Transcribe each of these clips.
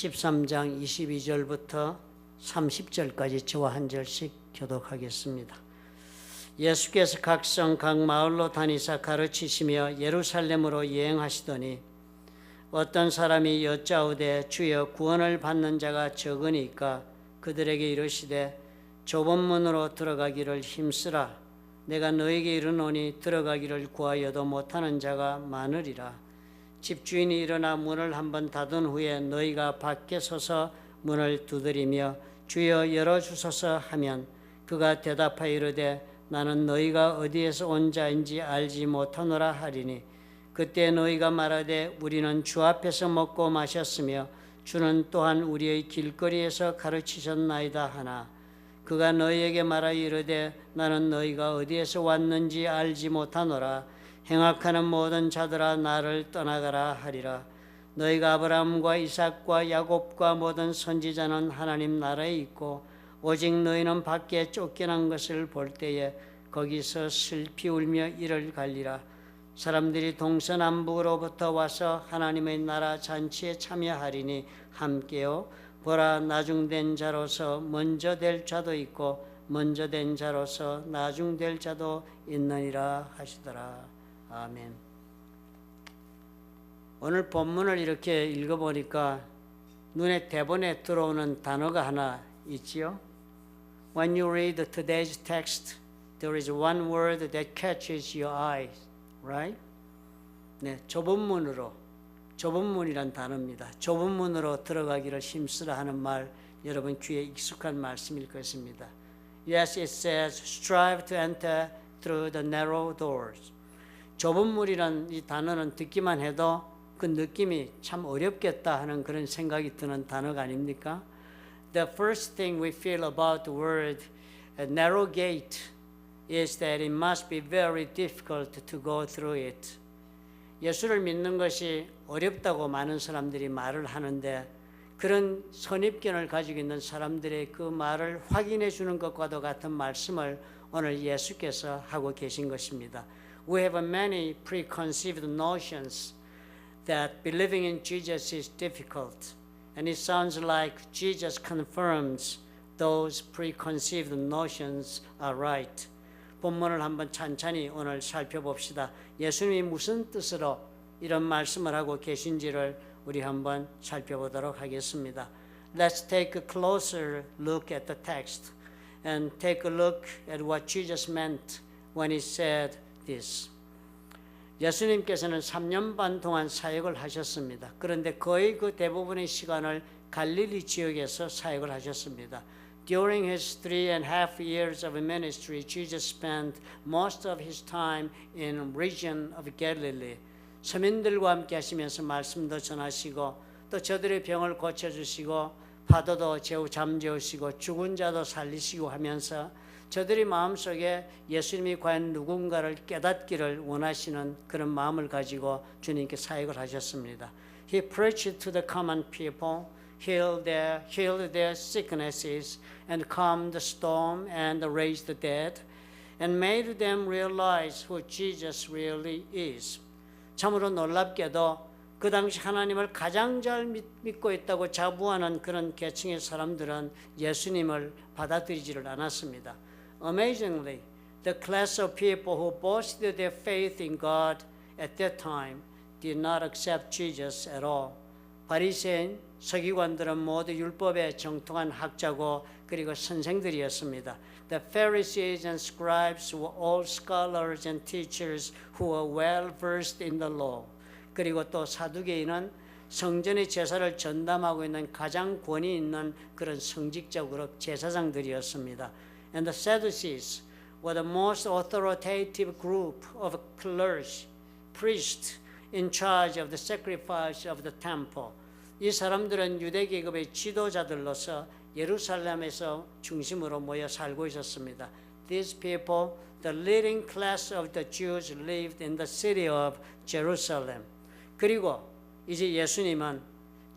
13장 22절부터 30절까지 저와 한 절씩 교독하겠습니다. 예수께서 각 성 각 마을로 다니사 가르치시며 예루살렘으로 여행하시더니 어떤 사람이 여짜오되 주여 구원을 받는 자가 적으니까 그들에게 이르시되 좁은 문으로 들어가기를 힘쓰라 내가 너에게 이르노니 들어가기를 구하여도 못하는 자가 많으리라 집주인이 일어나 문을 한번 닫은 후에 너희가 밖에 서서 문을 두드리며 주여 열어 주소서 하면 그가 대답하여 이르되 나는 너희가 어디에서 온 자인지 알지 못하노라 하리니 그때 너희가 말하되 우리는 주 앞에서 먹고 마셨으며 주는 또한 우리의 길거리에서 가르치셨나이다 하나 그가 너희에게 말하여 이르되 나는 너희가 어디에서 왔는지 알지 못하노라 행악하는 모든 자들아 나를 떠나가라 하리라. 너희가 아브라함과 이삭과 야곱과 모든 선지자는 하나님 나라에 있고 오직 너희는 밖에 쫓겨난 것을 볼 때에 거기서 슬피 울며 이를 갈리라. 사람들이 동서남북으로부터 와서 하나님의 나라 잔치에 참여하리니 함께요. 보라 나중된 자로서 먼저 될 자도 있고 먼저 된 자로서 나중될 자도 있느니라 하시더라 아멘. 오늘 본문을 이렇게 읽어보니까 눈에 대본에 들어오는 단어가 하나 있지요. When you read today's text, there is one word that catches your eyes, right? 네, 좁은 문으로 좁은 문이란 단어입니다. 좁은 문으로 들어가기를 힘쓰라 하는 말 여러분 귀에 익숙한 말씀일 것입니다. Yes, it says strive to enter through the narrow doors. 좁은 문이란 이 단어는 듣기만 해도 그 느낌이 참 어렵겠다 하는 그런 생각이 드는 단어가 아닙니까? The first thing we feel about the word narrow gate is that it must be very difficult to go through it. 예수를 믿는 것이 어렵다고 많은 사람들이 말을 하는데 그런 선입견을 가지고 있는 사람들의 그 말을 확인해 주는 것과도 같은 말씀을 오늘 예수께서 하고 계신 것입니다. We have many preconceived notions that believing in Jesus is difficult. And it sounds like Jesus confirms those preconceived notions are right. 본문을 한번 찬찬히 오늘 살펴봅시다. 예수님이 무슨 뜻으로 이런 말씀을 하고 계신지를 우리 한번 살펴보도록 하겠습니다. Let's take a closer look at the text and take a look at what Jesus meant when he said this. 예수님께서는 3년 반 동안 사역을 하셨습니다. 그런데 거의 그 대부분의 시간을 갈릴리 지역에서 사역을 하셨습니다. During his three and a half years of ministry, Jesus spent most of his time in region of Galilee. 서민들과 함께 하시면서 말씀도 전하시고 또 저들의 병을 고쳐주시고 파도도 재우 잠재우시고 죽은 자도 살리시고 하면서 저들이 마음속에 예수님이 과연 누군가를 깨닫기를 원하시는 그런 마음을 가지고 주님께 사역을 하셨습니다. He preached to the common people, healed their, healed their sicknesses, and calmed the storm and raised the dead, and made them realize who Jesus really is. 참으로 놀랍게도 그 당시 하나님을 가장 잘 믿고 있다고 자부하는 그런 계층의 사람들은 예수님을 받아들이지를 않았습니다. Amazingly, the class of people who boasted their faith in God at that time did not accept Jesus at all. 바리새인, 서기관들은 모두 율법에 정통한 학자고 그리고 선생들이었습니다. The Pharisees and scribes were all scholars and teachers who were well versed in the law. 그리고 또 사두개인은 성전의 제사를 전담하고 있는 가장 권위 있는 그런 성직적으로 제사장들이었습니다. and the Sadducees were the most authoritative group of clergy, priests in charge of the sacrifice of the temple. 이 사람들은 유대 계급의 지도자들로서 예루살렘에서 중심으로 모여 살고 있었습니다. These people, the leading class of the Jews, lived in the city of Jerusalem. 그리고 이제 예수님은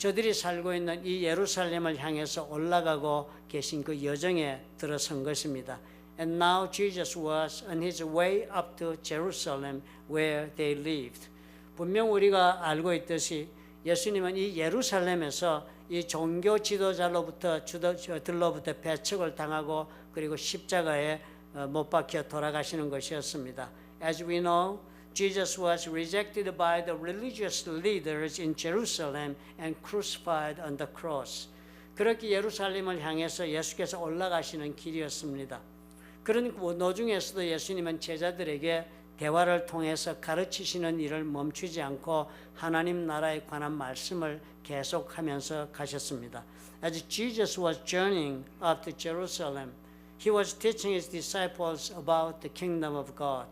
저들이 살고 있는 이 예루살렘을 향해서 올라가고 계신 그 여정에 들어선 것입니다. And now Jesus was on his way up to Jerusalem where they lived. 분명 우리가 알고 있듯이 예수님은 이 예루살렘에서 이 종교 지도자로부터 주도들로부터 배척을 당하고 그리고 십자가에 어, 못 박혀 돌아가시는 것이었습니다. As we know, Jesus was rejected by the religious leaders in Jerusalem and crucified on the cross. 그렇게 예루살렘을 향해서 예수께서 올라가시는 길이었습니다. 그런 노중에서도 예수님은 제자들에게 대화를 통해서 가르치시는 일을 멈추지 않고 하나님 나라에 관한 말씀을 계속하면서 가셨습니다. As Jesus was journeying up to Jerusalem, he was teaching his disciples about the kingdom of God.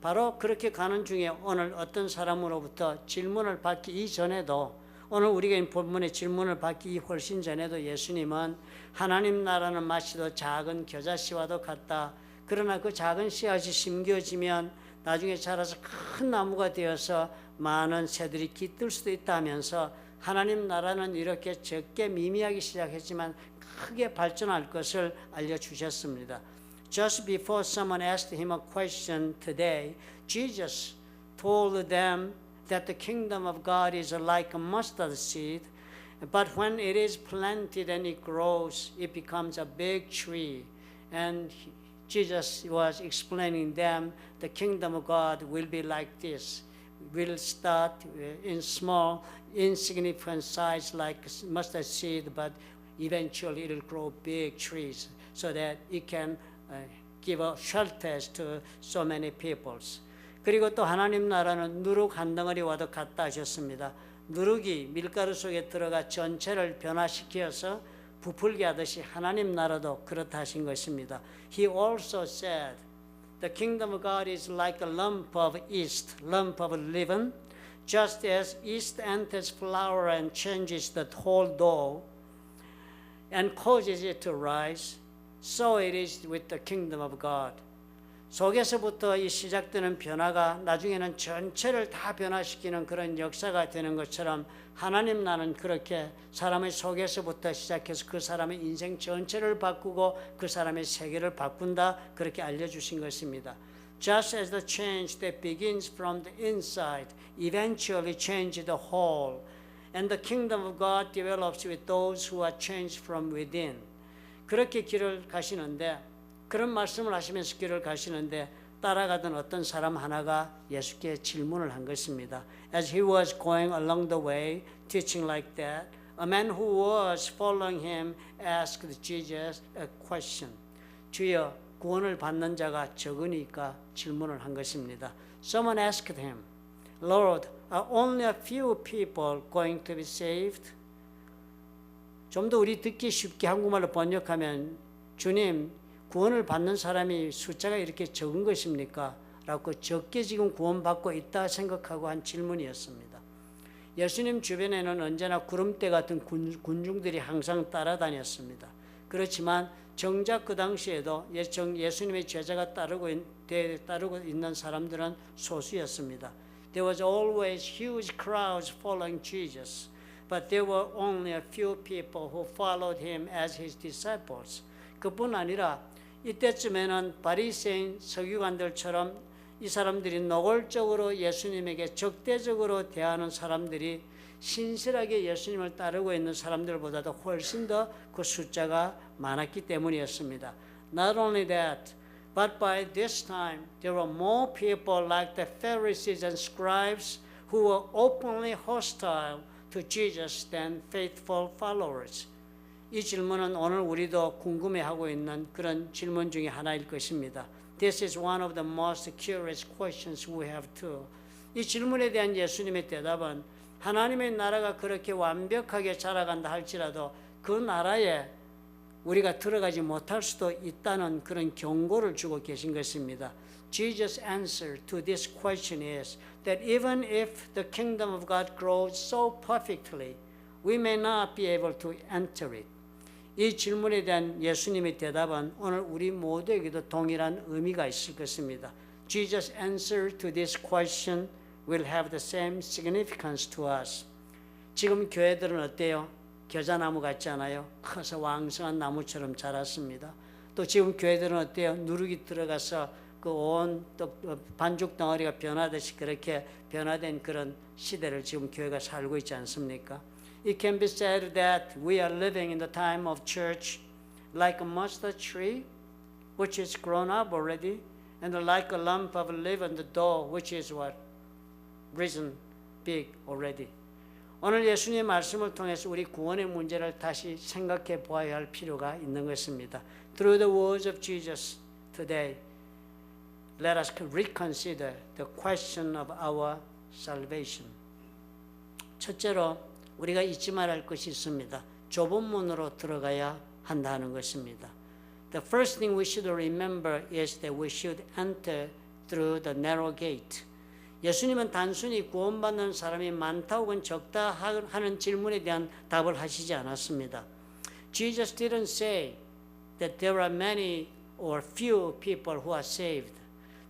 바로 그렇게 가는 중에 오늘 어떤 사람으로부터 질문을 받기 이전에도 오늘 우리가 이 본문의 질문을 받기 훨씬 전에도 예수님은 하나님 나라는 마치도 작은 겨자씨와도 같다. 그러나 그 작은 씨앗이 심겨지면 나중에 자라서 큰 나무가 되어서 많은 새들이 깃들 수도 있다면서 하나님 나라는 이렇게 적게 미미하기 시작했지만 크게 발전할 것을 알려주셨습니다. Just before someone asked him a question today, Jesus told them that the kingdom of God is like a mustard seed, but when it is planted and it grows, it becomes a big tree. And Jesus was explaining them the kingdom of God will be like this. Will start in small, insignificant size like mustard seed, but eventually it will grow big trees so that it can uh, give a shelter to so many peoples. 그리고 또 하나님 나라는 누룩 한 덩어리 와도 같다 하셨습니다. 누룩이 밀가루 속에 들어가 전체를 변화시켜서 부풀게 하듯이 하나님 나라도 그렇다 하신 것입니다. He also said, The kingdom of God is like a lump of yeast, lump of leaven, just as yeast enters flour and changes the whole dough and causes it to rise, so it is with the kingdom of God. 속에서부터 이 시작되는 변화가 나중에는 전체를 다 변화시키는 그런 역사가 되는 것처럼 하나님 나는 그렇게 사람의 속에서부터 시작해서 그 사람의 인생 전체를 바꾸고 그 사람의 세계를 바꾼다 그렇게 알려주신 것입니다. Just as the change that begins from the inside eventually changes the whole, and the kingdom of God develops with those who are changed from within. 그렇게 길을 가시는데 그런 말씀을 하시면서 길을 가시는데 따라가던 어떤 사람 하나가 예수께 질문을 한 것입니다. As he was going along the way teaching like that, a man who was following him asked Jesus a question. 주여 구원을 받는 자가 적으니까 질문을 한 것입니다. Someone asked him, Lord, are only a few people going to be saved? 좀 더 우리 듣기 쉽게 한국말로 번역하면 주님 구원을 받는 사람이 숫자가 이렇게 적은 것입니까? 라고 적게 지금 구원받고 있다 생각하고 한 질문이었습니다. 예수님 주변에는 언제나 구름대 같은 군, 군중들이 항상 따라다녔습니다. 그렇지만 정작 그 당시에도 예수님의 제자가 따르고, 따르고 있는 사람들은 소수였습니다. There was always huge crowds following Jesus, but there were only a few people who followed him as his disciples. 그뿐 아니라 이때쯤에는 바리새인 서기관들처럼 이 사람들이 노골적으로 예수님에게 적대적으로 대하는 사람들이 신실하게 예수님을 따르고 있는 사람들보다도 훨씬 더 그 숫자가 많았기 때문이었습니다. Not only that, but by this time there were more people like the Pharisees and scribes who were openly hostile to Jesus than faithful followers. 이 질문은 오늘 우리도 궁금해하고 있는 그런 질문 중에 하나일 것입니다. This is one of the most curious questions we have too. 이 질문에 대한 예수님의 대답은 하나님의 나라가 그렇게 완벽하게 자라간다 할지라도 그 나라에 우리가 들어가지 못할 수도 있다는 그런 경고를 주고 계신 것입니다. Jesus' answer to this question is that even if the kingdom of God grows so perfectly, we may not be able to enter it. 이 질문에 대한 예수님의 대답은 오늘 우리 모두에게도 동일한 의미가 있을 것입니다. Jesus' answer to this question will have the same significance to us. 지금 교회들은 어때요? 겨자나무 같지 않아요? 커서 왕성한 나무처럼 자랐습니다. 또 지금 교회들은 어때요? 누룩이 들어가서 그온 반죽 덩어리가 변하듯이 그렇게 변화된 그런 시대를 지금 교회가 살고 있지 않습니까? It can be said that we are living in the time of church like a mustard tree which is grown up already and like a lump of leavened dough which is what risen big already. 오늘 예수님의 말씀을 통해서 우리 구원의 문제를 다시 생각해 보아야 할 필요가 있는 것입니다. Through the words of Jesus today, let us reconsider the question of our salvation. 첫째로 우리가 잊지 말할 것이 있습니다. 좁은 문으로 들어가야 한다는 것입니다. The first thing we should remember is that we should enter through the narrow gate. 예수님은 단순히 구원받는 사람이 많다 혹은 적다 하는 질문에 대한 답을 하시지 않았습니다. Jesus didn't say that there are many or few people who are saved.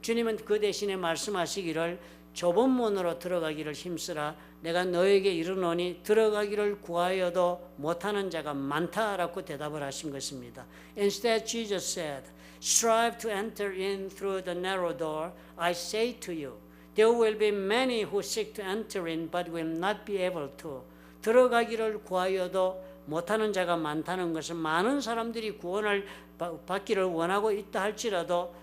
주님은 그 대신에 말씀하시기를 좁은 문으로 들어가기를 힘쓰라 내가 너에게 이르노니 들어가기를 구하여도 못하는 자가 많다라고 대답을 하신 것입니다. Instead Jesus said, strive to enter in through the narrow door. I say to you, there will be many who seek to enter in but will not be able to. 들어가기를 구하여도 못하는 자가 많다는 것은 많은 사람들이 구원을 받기를 원하고 있다 할지라도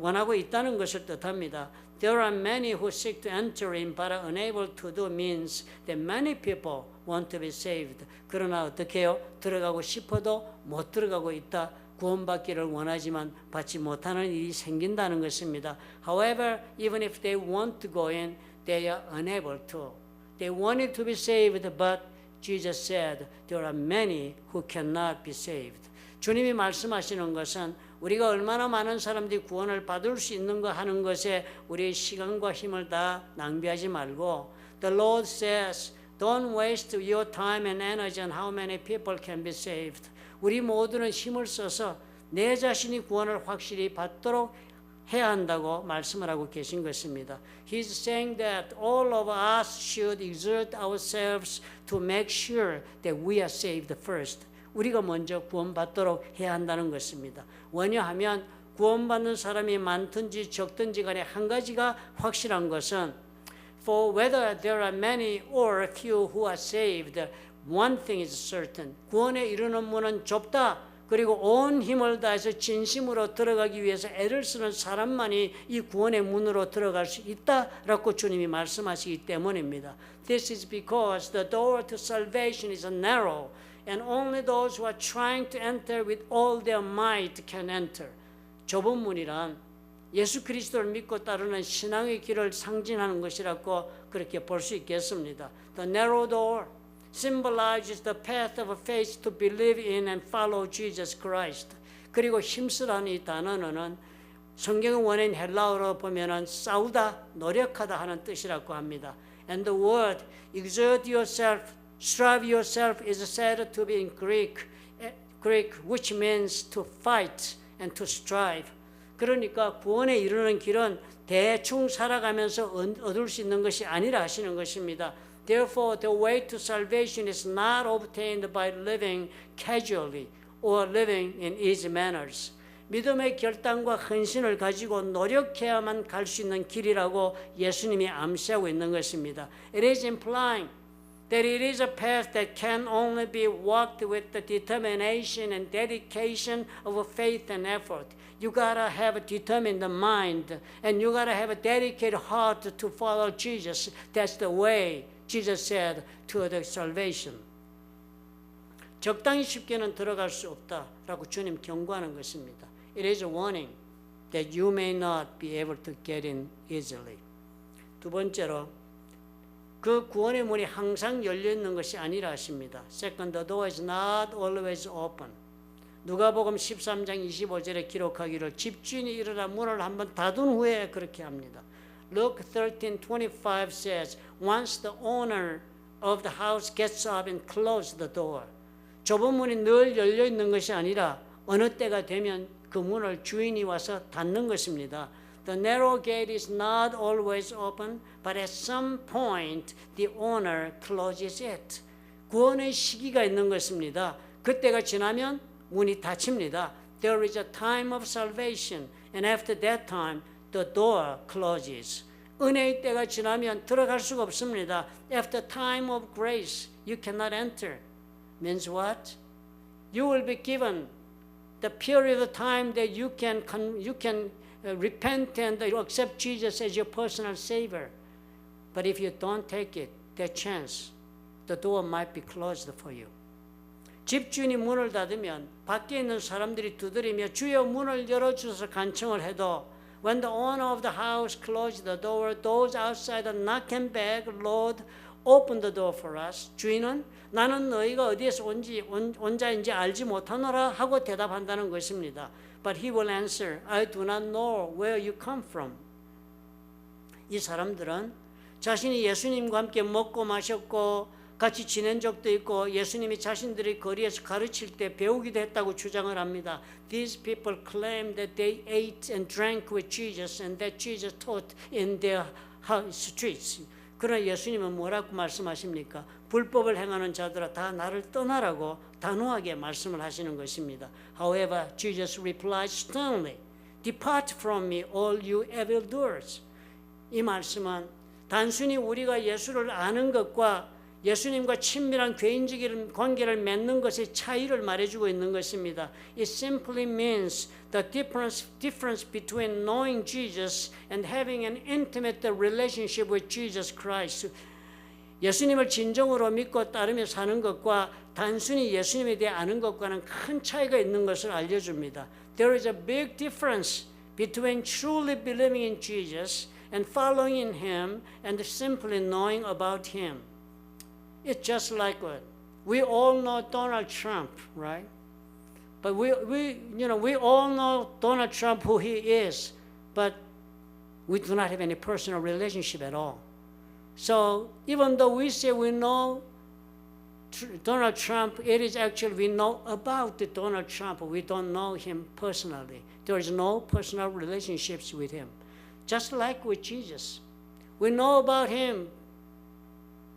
원하고 있다는 것을 뜻합니다. There are many who seek to enter in but are unable to do means that many people want to be saved. 그러나 어떻게 해요? 들어가고 싶어도 못 들어가고 있다. 구원받기를 원하지만 받지 못하는 일이 생긴다는 것입니다. However, even if they want to go in, they are unable to. They wanted to be saved, but Jesus said there are many who cannot be saved. 주님이 말씀하시는 것은 우리가 얼마나 많은 사람들이 구원을 받을 수 있는 거 하는 것에 우리의 시간과 힘을 다 낭비하지 말고 The Lord says Don't waste your time and energy on how many people can be saved. 우리 모두는 힘을 써서 내 자신이 구원을 확실히 받도록 해야 한다고 말씀을 하고 계신 것입니다. He's saying that all of us should exert ourselves to make sure that we are saved first. 우리가 먼저 구원받도록 해야 한다는 것입니다. 왜냐하면 구원받는 사람이 많든지 적든지 간에 한 가지가 확실한 것은 For whether there are many or few who are saved, one thing is certain. 구원에 이르는 문은 좁다. 그리고 온 힘을 다해서 진심으로 들어가기 위해서 애를 쓰는 사람만이 이 구원의 문으로 들어갈 수 있다라고 주님이 말씀하시기 때문입니다. This is because the door to salvation is narrow and only those who are trying to enter with all their might can enter. 좁은 문이란 예수 그리스도를 믿고 따르는 신앙의 길을 상징하는 것이라고 그렇게 볼 수 있겠습니다. The narrow door symbolizes the path of faith to believe in and follow Jesus Christ. 그리고 힘쓰라는 이 단어는 성경 원인 헬라어로 보면은 싸우다, 노력하다 하는 뜻이라고 합니다. And the word exert yourself, strive yourself is said to be in Greek, Greek which means to fight and to strive. 그러니까 구원에 이르는 길은 대충 살아가면서 얻을 수 있는 것이 아니라 하시는 것입니다. Therefore, the way to salvation is not obtained by living casually or living in easy manners. 믿음의 결단과 헌신을 가지고 노력해야만 갈 수 있는 길이라고 예수님이 암시하고 있는 것입니다. It is implying that it is a path that can only be walked with the determination and dedication of faith and effort. You gotta have a determined mind and you gotta have a dedicated heart to follow Jesus. That's the way Jesus said to the salvation. 적당히 쉽게는 들어갈 수 없다라고 주님 경고하는 것입니다. It is a warning that you may not be able to get in easily. 두 번째로 그 구원의 문이 항상 열려 있는 것이 아니라 하십니다. Second, the door is not always open. 누가복음 13장 25절에 기록하기를 집주인이 일어나 문을 한번 닫은 후에 그렇게 합니다. Luke 13:25 says, once the owner of the house gets up and closes the door. 좁은 문이 늘 열려 있는 것이 아니라 어느 때가 되면 그 문을 주인이 와서 닫는 것입니다. The narrow gate is not always open, but at some point the owner closes it. 구원의 시기가 있는 것입니다. 그때가 지나면 문이 닫힙니다. there is a time of salvation, and after that time, the door closes. 은혜의 때가 지나면 들어갈 수가 없습니다. After time of grace, you cannot enter. Means what? You will be given the period of time that you can con- you can uh, repent and accept Jesus as your personal savior. But if you don't take it, that chance, the door might be closed for you. 집주인이 문을 닫으면 밖에 있는 사람들이 두드리며 주여 문을 열어주셔서 간청을 해도 When the owner of the house closed the door, those outside are knocking back, Lord, open the door for us. 주인은 나는 너희가 어디에서 온지 온, 온 자인지 알지 못하노라 하고 대답한다는 것입니다. But he will answer, I do not know where you come from. 이 사람들은 자신이 예수님과 함께 먹고 마셨고 같이 지낸 적도 있고 예수님이 자신들이 거리에서 가르칠 때 배우기도 했다고 주장을 합니다. These people claim that they ate and drank with Jesus and that Jesus taught in their streets. 그러나 예수님은 뭐라고 말씀하십니까? 불법을 행하는 자들아 다 나를 떠나라고 단호하게 말씀을 하시는 것입니다. However, Jesus replied sternly, Depart from me, all you evildoers. 이 말씀은 단순히 우리가 예수를 아는 것과 예수님과 친밀한 개인적인 관계를 맺는 것의 차이를 말해주고 있는 것입니다. It simply means the difference, difference between knowing Jesus and having an intimate relationship with Jesus Christ. 예수님을 진정으로 믿고 따르며 사는 것과 단순히 예수님에 대해 아는 것과는 큰 차이가 있는 것을 알려줍니다. There is a big difference between truly believing in Jesus and following in Him and simply knowing about Him. It's just like we all know Donald Trump, right? But we, we, you know, we all know Donald Trump who he is, but we do not have any personal relationship at all. So even though we say we know Donald Trump, it is actually we know about the Donald Trump, we don't know him personally. There is no personal relationships with him. Just like with Jesus. We know about him,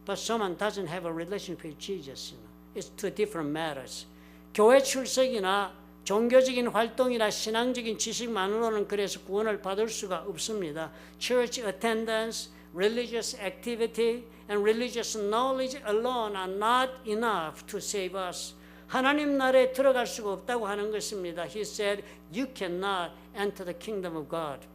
but someone doesn't have a relationship with Jesus. You know. It's two different matters. 교회 출석이나 종교적인 활동이나 신앙적인 지식만으로는 그래서 구원을 받을 수가 없습니다. Church attendance, religious activity, and religious knowledge alone are not enough to save us. 하나님 나라에 들어갈 수가 없다고 하는 것입니다. He said, "You cannot enter the kingdom of God."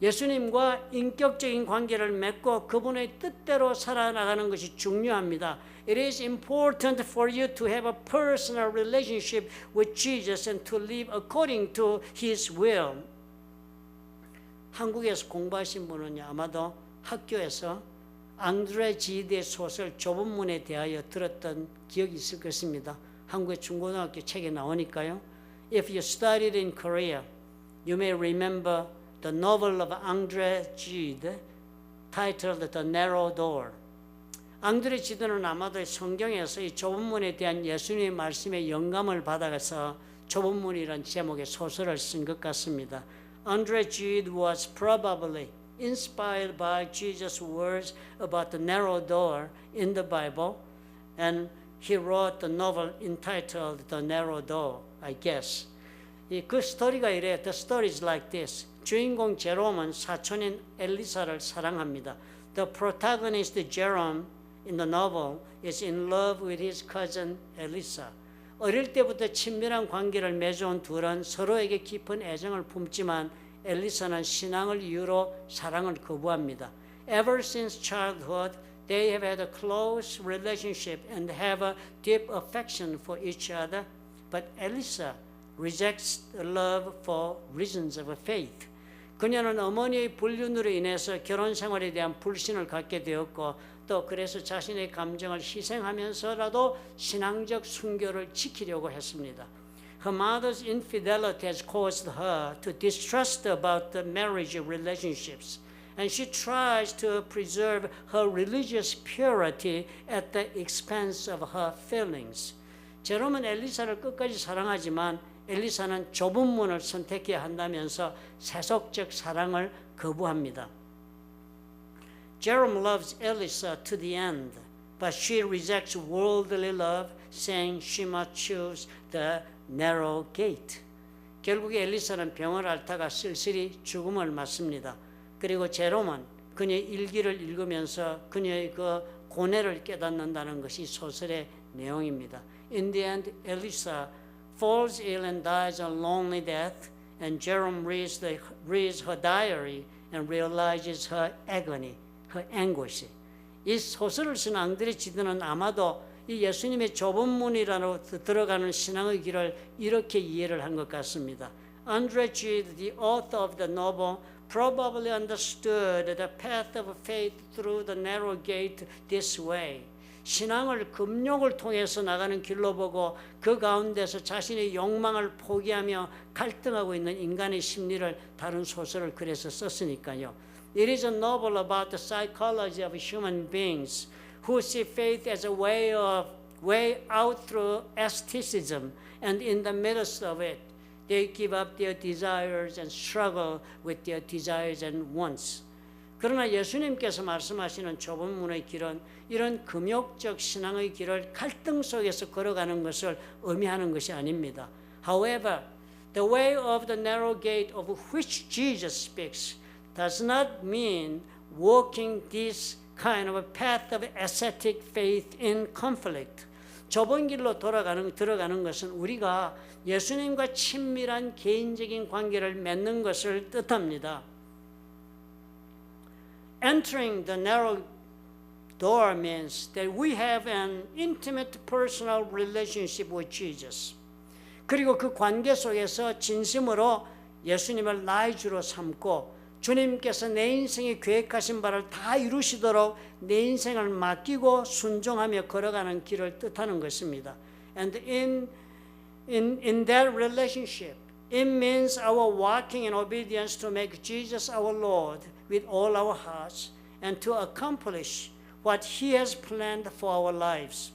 예수님과 인격적인 관계를 맺고 그분의 뜻대로 살아나가는 것이 중요합니다. It is important for you to have a personal relationship with Jesus and to live according to His will. 한국에서 공부하신 분은 아마도 학교에서 앙드레 지드의 소설 좁은 문에 대하여 들었던 기억이 있을 것입니다. 한국의 중고등학교 책에 나오니까요. If you studied in Korea, you may remember the novel of Andre Gide titled The Narrow Door. 앙드레 지드는 아마도 성경에서 이 좁은 문에 대한 예수님의 말씀에 영감을 받아서 좁은 문이라는 제목의 소설을 쓴 것 같습니다. Andre Gide was probably inspired by Jesus' words about the narrow door in the Bible, and he wrote the novel entitled The Narrow Door, I guess. 이그 스토리가 이래. The story is like this. 주인공 제롬은 사촌인 엘리사를 사랑합니다. The protagonist Jerome in the novel is in love with his cousin Elisa. 어릴 때부터 친밀한 관계를 맺어온 둘은 서로에게 깊은 애정을 품지만 엘리사는 신앙을 이유로 사랑을 거부합니다. Ever since childhood, they have had a close relationship and have a deep affection for each other. But Elisa rejects love for reasons of faith. 그녀는 어머니의 불륜으로 인해서 결혼 생활에 대한 불신을 갖게 되었고 또 그래서 자신의 감정을 희생하면서라도 신앙적 순교를 지키려고 했습니다. Her mother's infidelity has caused her to distrust about the marriage relationships, and she tries to preserve her religious purity at the expense of her feelings. 제롬은 엘리사를 끝까지 사랑하지만 엘리사는 좁은 문을 선택해야 한다면서 세속적 사랑을 거부합니다. Jerome loves Elisa to the end, but she rejects worldly love, saying she must choose the narrow gate. 결국에 엘리사는 병을 앓다가 쓸쓸히 죽음을 맞습니다. 그리고 제롬은 그녀의 일기를 읽으면서 그녀의 그 고뇌를 깨닫는다는 것이 소설의 내용입니다. In the end, Elisa falls ill and dies a lonely death, and Jerome reads, the, reads her diary and realizes her agony, her anguish. 이 소설을 쓴 앙드레 지드는 아마도 이 예수님의 좁은 문이라로 들어가는 신앙의 길을 이렇게 이해를 한 것 같습니다. Andre Gide, the author of the novel, probably understood the path of faith through the narrow gate this way. 신앙을 금욕을 통해서 나가는 길로 보고 그 가운데서 자신의 욕망을 포기하며 갈등하고 있는 인간의 심리를 다룬 소설을 그래서 썼으니까요. It is a novel about the psychology of human beings who see faith as a way of way out through asceticism and in the midst of it they give up their desires and struggle with their desires and wants. 그러나 예수님께서 말씀하시는 좁은 문의 길은 이런 금욕적 신앙의 길을 갈등 속에서 걸어가는 것을 의미하는 것이 아닙니다. However, the way of the narrow gate of which Jesus speaks does not mean walking this kind of a path of ascetic faith in conflict. 좁은 길로 돌아가는 들어가는 것은 우리가 예수님과 친밀한 개인적인 관계를 맺는 것을 뜻합니다. Entering the narrow door means that we have an intimate personal relationship with Jesus. 그리고 그 관계 속에서 진심으로 예수님을 나의 주로 삼고 주님께서 내 인생에 계획하신 바를 다 이루시도록 내 인생을 맡기고 순종하며 걸어가는 길을 뜻하는 것입니다. And in in in that relationship, it means our walking in obedience to make Jesus our Lord with all our hearts and to accomplish what He has planned for our lives.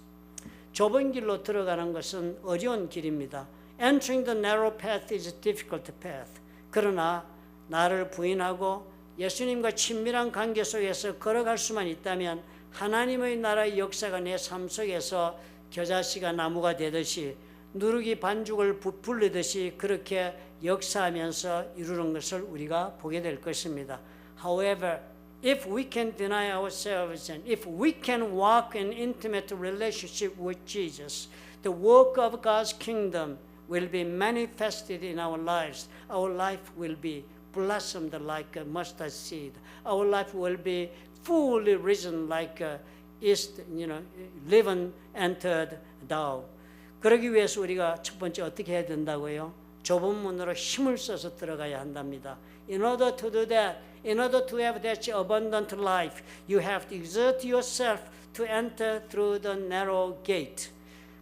좁은 길로 들어가는 것은 어려운 길입니다. Entering the narrow path is a difficult path. 그러나 나를 부인하고 예수님과 친밀한 관계 속에서 걸어갈 수만 있다면 하나님의 나라의 역사가 내 삶 속에서 겨자씨가 나무가 되듯이 누룩이 반죽을 부풀리듯이 그렇게 역사하면서 이루는 것을 우리가 보게 될 것입니다. However, if we can deny ourselves and if we can walk in intimate relationship with Jesus, the work of God's kingdom will be manifested in our lives. Our life will be blossomed like a mustard seed. Our life will be fully risen like a yeast, you know, leaven entered dough. 그러기 위해서 우리가 첫 번째 어떻게 해야 된다고요? 좁은 문으로 힘을 써서 들어가야 한답니다. In order to do that, in order to have that abundant life, you have to exert yourself to enter through the narrow gate.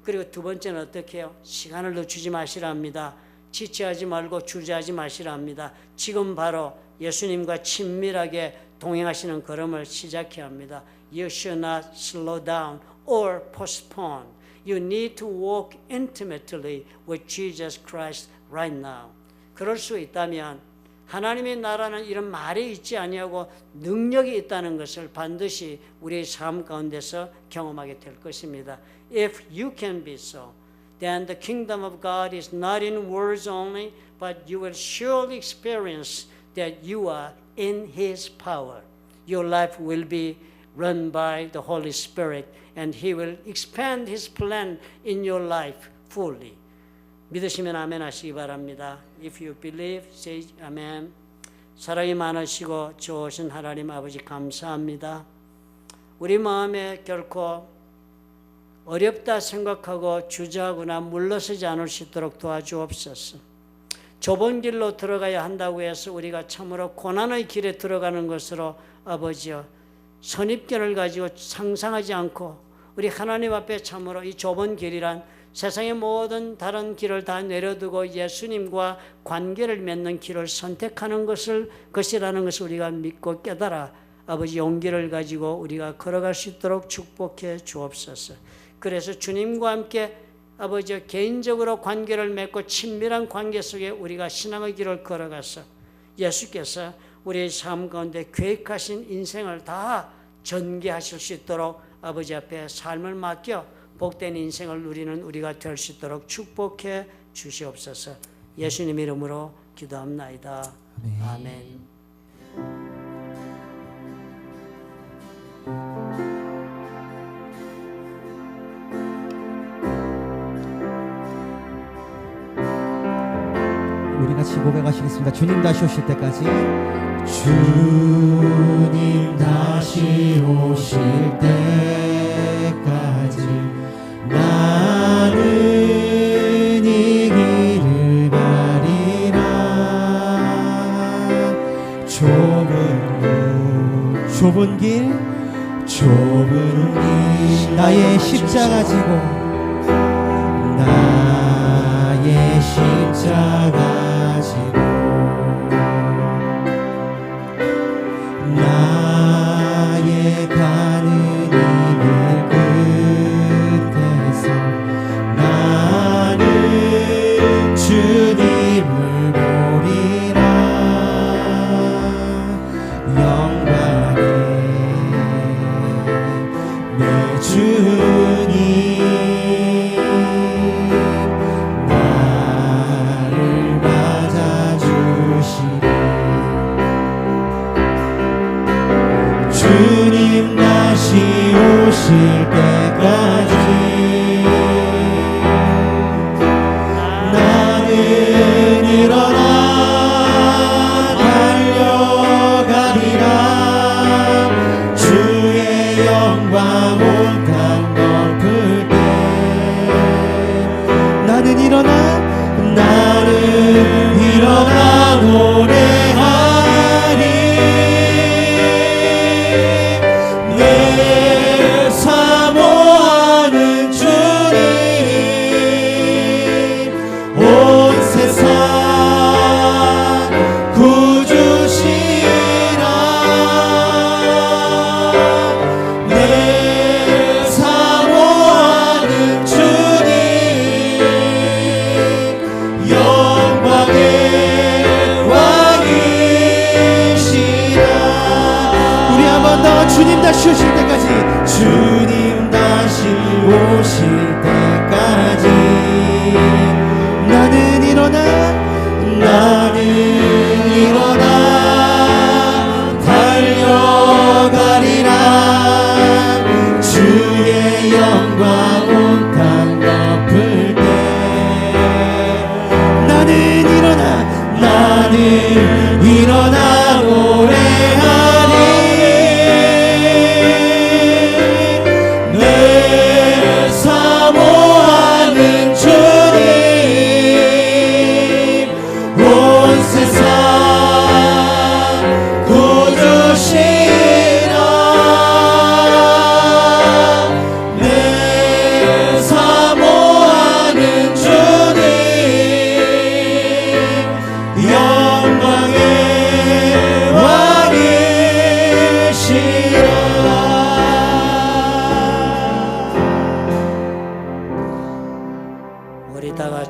그리고 두 번째는 어떻게 해요? 시간을 늦추지 마시라 합니다. 지체하지 말고 주저하지 마시라 합니다. 지금 바로 예수님과 친밀하게 동행하시는 걸음을 시작해야 합니다. You should not slow down or postpone. You need to walk intimately with Jesus Christ right now. 그럴 수 있다면 하나님의 나라는 이런 말에 있지 아니하고 능력이 있다는 것을 반드시 우리의 삶 가운데서 경험하게 될 것입니다. If you can be so, then the kingdom of God is not in words only, but you will surely experience that you are in His power. Your life will be run by the Holy Spirit, and He will expand His plan in your life fully. 믿으시면 아멘 하시기 바랍니다. If you believe, say amen. 사랑이 많으시고 좋으신 하나님 아버지 감사합니다. 우리 마음에 결코 어렵다 생각하고 주저하거나 물러서지 않을 수 있도록 도와주옵소서. 좁은 길로 들어가야 한다고 해서 우리가 참으로 고난의 길에 들어가는 것으로 아버지여 선입견을 가지고 상상하지 않고 우리 하나님 앞에 참으로 이 좁은 길이란 세상의 모든 다른 길을 다 내려두고 예수님과 관계를 맺는 길을 선택하는 것을 것이라는 것을 우리가 믿고 깨달아 아버지 용기를 가지고 우리가 걸어갈 수 있도록 축복해 주옵소서. 그래서 주님과 함께 아버지 개인적으로 관계를 맺고 친밀한 관계 속에 우리가 신앙의 길을 걸어가서 예수께서 우리의 삶 가운데 계획하신 인생을 다 전개하실 수 있도록 아버지 앞에 삶을 맡겨 복된 인생을 누리는 우리가 될 수 있도록 축복해 주시옵소서. 예수님 이름으로 기도합나이다. 아멘. 우리 같이 고백하시겠습니다. 주님 다시 오실 때까지 주님 다시 오실 때 좁은 길 좁은 길 나의 십자가 지고 나의 십자가 나는 일어나